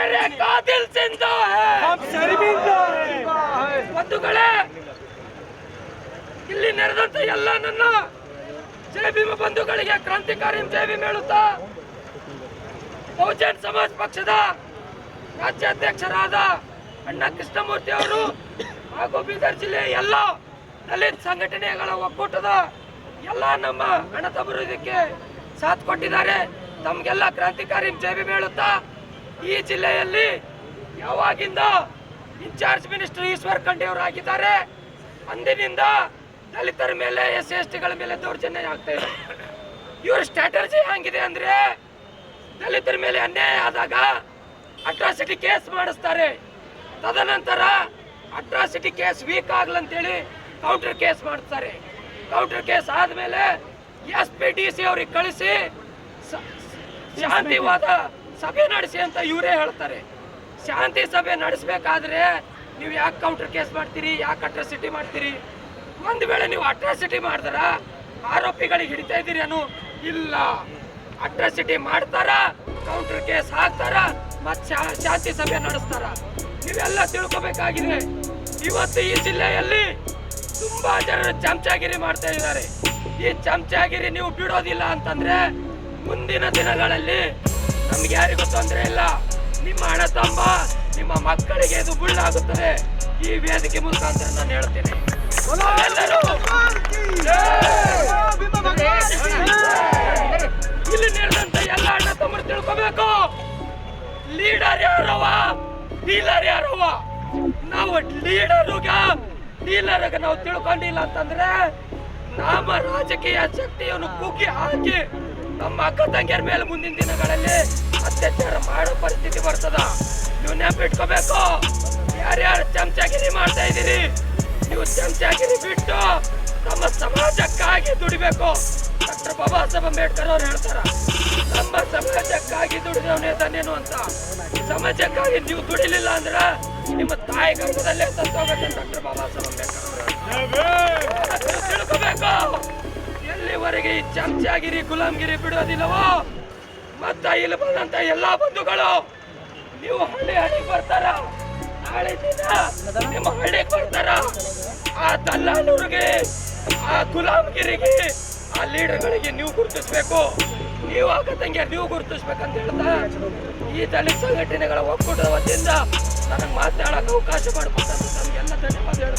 मेरे कातिल जिंदा है हम शर्मिंदा है ಬಂಧುಗಳೇ ಇಲ್ಲಿ ನಡೆದಂತ ಎಲ್ಲ ನನ್ನ ಜಯ ಭೀಮ ಬಂಧುಗಳಿಗೆ ಕ್ರಾಂತಿಕಾರಿ ಜೇಬಿ ಭೀಮ್ ಹೇಳುತ್ತಾ ಸಮಾಜ ಸಮಾಜ್ ಪಕ್ಷದ ರಾಜ್ಯಾಧ್ಯಕ್ಷರಾದ ಅಣ್ಣ ಕೃಷ್ಣಮೂರ್ತಿ ಅವರು ಹಾಗೂ ಬೀದರ್ ಜಿಲ್ಲೆಯ ಎಲ್ಲ ದಲಿತ ಸಂಘಟನೆಗಳ ಒಕ್ಕೂಟದ ಎಲ್ಲ ನಮ್ಮ ಅಣ್ಣ ತಮ್ಮರು ಇದಕ್ಕೆ ಸಾಥ್ ಕೊಟ್ಟಿದ್ದಾರೆ. ತಮಗೆಲ್ಲ ಕ್ರಾಂತಿಕಾರಿ ಜೇಬಿ ಭೀಮ್ ಈ ಜಿಲ್ಲೆಯಲ್ಲಿ ಯಾವಾಗಿಂದ ಇನ್ಚಾರ್ಜ್ ಮಿನಿಸ್ಟರ್ ಈಶ್ವರ್ ಖಂಡೆ ಅವರು ಆಗಿದ್ದಾರೆ ಅಂದಿನಿಂದ ದಲಿತರ ಮೇಲೆ ಎಸ್ ಎಸ್ ಟಿಗಳ ಮೇಲೆ ದೌರ್ಜನ್ಯ ಆಗ್ತಾ ಇದೆ. ಇವ್ರ ಸ್ಟ್ರಾಟಜಿ ಹೆಂಗಿದೆ ಅಂದ್ರೆ ದಲಿತರ ಮೇಲೆ ಅನ್ಯಾಯ ಆದಾಗ ಅಟ್ರಾಸಿಟಿ ಕೇಸ್ ಮಾಡಿಸ್ತಾರೆ. ತದನಂತರ ಅಟ್ರಾಸಿಟಿ ಕೇಸ್ ವೀಕ್ ಆಗ್ಲಂತೇಳಿ ಕೌಂಟರ್ ಕೇಸ್ ಮಾಡಿಸ್ತಾರೆ ಕೌಂಟರ್ ಕೇಸ್ ಆದಮೇಲೆ ಎಸ್ ಪಿ ಡಿ ಸಿ ಅವ್ರಿಗೆ ಕಳಿಸಿ ಶಾಂತಿವಾದ ಸಭೆ ನಡೆಸಿ ಅಂತ ಇವರೇ ಹೇಳ್ತಾರೆ. ಶಾಂತಿ ಸಭೆ ನಡೆಸಬೇಕಾದ್ರೆ ನೀವು ಯಾಕೆ ಕೌಂಟರ್ ಕೇಸ್ ಮಾಡ್ತೀರಿ, ಯಾಕೆ ಅಟ್ರಾಸಿಟಿ ಮಾಡ್ತೀರಿ? ಒಂದು ವೇಳೆ ನೀವು ಅಟ್ರಾಸಿಟಿ ಮಾಡಿದ್ರ, ಆರೋಪಿಗಳಿಗೆ ಹಿಡಿತಾ ಇದ್ದೀರಿ ಅನು ಇಲ್ಲ. ಅಟ್ರಾಸಿಟಿ ಮಾಡ್ತಾರ ಕೌಂಟರ್ ಕೇಸ್ ಹಾಕ್ತಾರ ಮತ್ತೆ ಶಾಂತಿ ಸಭೆ ನಡೆಸ್ತಾರ. ನೀವೆಲ್ಲ ತಿಳ್ಕೊಬೇಕಾಗಿದೆ. ಇವತ್ತು ಈ ಜಿಲ್ಲೆಯಲ್ಲಿ ತುಂಬಾ ಜನರು ಚಮಚಾಗಿರಿ ಮಾಡ್ತಾ ಇದ್ದಾರೆ. ಈ ಚಮಚಾಗಿರಿ ನೀವು ಬಿಡೋದಿಲ್ಲ ಅಂತಂದ್ರೆ ಮುಂದಿನ ದಿನಗಳಲ್ಲಿ ನಮ್ಗೆ ಯಾರಿಗೂ ತೊಂದರೆ ಇಲ್ಲ. ನಿಮ್ಮ ಹಣ ತಂಬ, ನಿಮ್ಮ ಮಕ್ಕಳಿಗೆ ಇದು ಬುಳ್ಳಾಗುತ್ತದೆ ಈ ವೇದಿಕೆ ಮುಖಾಂತರ ನಾನು ಹೇಳ್ತೇನೆ. ಇಲ್ಲಿ ನಡೆದಂತ ಎಲ್ಲ ಅಣ್ಣ ತಮ್ಮರು ತಿಳ್ಕೋಬೇಕು. ಲೀಡರ್ ಯಾರವ ಡೀಲರ್ ಯಾರವ ನಾವು ಲೀಡರ್ಗ ಡೀಲರ್ಗ ನಾವು ತಿಳ್ಕೊಂಡಿಲ್ಲ ಅಂತಂದ್ರೆ ನಮ್ಮ ರಾಜಕೀಯ ಶಕ್ತಿಯನ್ನು ಕುಗ್ಗಿ ಹಾಕಿ ನಮ್ಮ ಅಕ್ಕ ತಂಗಿಯರ ಮೇಲೆ ಮುಂದಿನ ದಿನಗಳಲ್ಲಿ ಅತ್ಯಾಚಾರ ಮಾಡೋ ಪರಿಸ್ಥಿತಿ ಬರ್ತದ. ನೀವು ನೆನಪಿಟ್ಕೋಬೇಕು. ಯಾರ್ಯಾರು ಚಮಚಾಗಿರಿ ಮಾಡ್ತಾ ಇದ್ದೀರಿ, ನೀವು ಚಮಚಾಗಿರಿ ಬಿಟ್ಟು ನಮ್ಮ ಸಮಾಜಕ್ಕಾಗಿ ದುಡಿಬೇಕು. ಡಾಕ್ಟರ್ ಬಾಬಾ ಸಾಹೇಬ್ ಅಂಬೇಡ್ಕರ್ ಅವ್ರು ಹೇಳ್ತಾರ, ನಮ್ಮ ಸಮಾಜಕ್ಕಾಗಿ ದುಡಿದವನೇ ತಾನೇನು ಅಂತ. ಸಮಾಜಕ್ಕಾಗಿ ನೀವು ದುಡಿಲಿಲ್ಲ ಅಂದ್ರ ನಿಮ್ಮ ತಾಯಿ ಗರ್ಭದಲ್ಲೇ ಸತ್ತೋಗತ್ತೆ ಡಾಕ್ಟರ್ ಬಾಬಾ ಸಾಹೇಬ್ ಅಂಬೇಡ್ಕರ್ ಅವರು ತಿಳ್ಕೋಬೇಕು. ಈ ಚಮಚಾಗಿರಿ ಗುಲಾಮ್ಗಿರಿ ಬಿಡೋದಿಲ್ಲವೋ? ಮತ್ತ ಇಲ್ಲಿ ಬಂದಂತ ಎಲ್ಲಾ ಬಂಧುಗಳು, ನೀವು ಹಳ್ಳಿ ಹಳ್ಳಿಗೆ ಬರ್ತಾರ. ನಾಳೆ ನಿಮ್ಮ ಹಳ್ಳಿಗೆ ಬರ್ತಾರ. ಆ ತಲ್ಲೂರಿಗೆ ಆ ಗುಲಾಮ್ಗಿರಿಗೆ, ಆ ಲೀಡರ್ಗಳಿಗೆ ನೀವು ಗುರುತಿಸ್ಬೇಕು. ನೀವು ಆಗ ತಂಗಿ ನೀವು ಗುರುತಿಸ್ಬೇಕಂತ ಹೇಳ್ತಾ, ಈ ದಲಿತ ಸಂಘಟನೆಗಳ ಒಕ್ಕೂಟದ ವತಿಯಿಂದ ನನಗೆ ಮಾತನಾಡಕ್ಕೆ ಅವಕಾಶ ಮಾಡಿಕೊಟ್ಟಂತ ನಮಗೆಲ್ಲ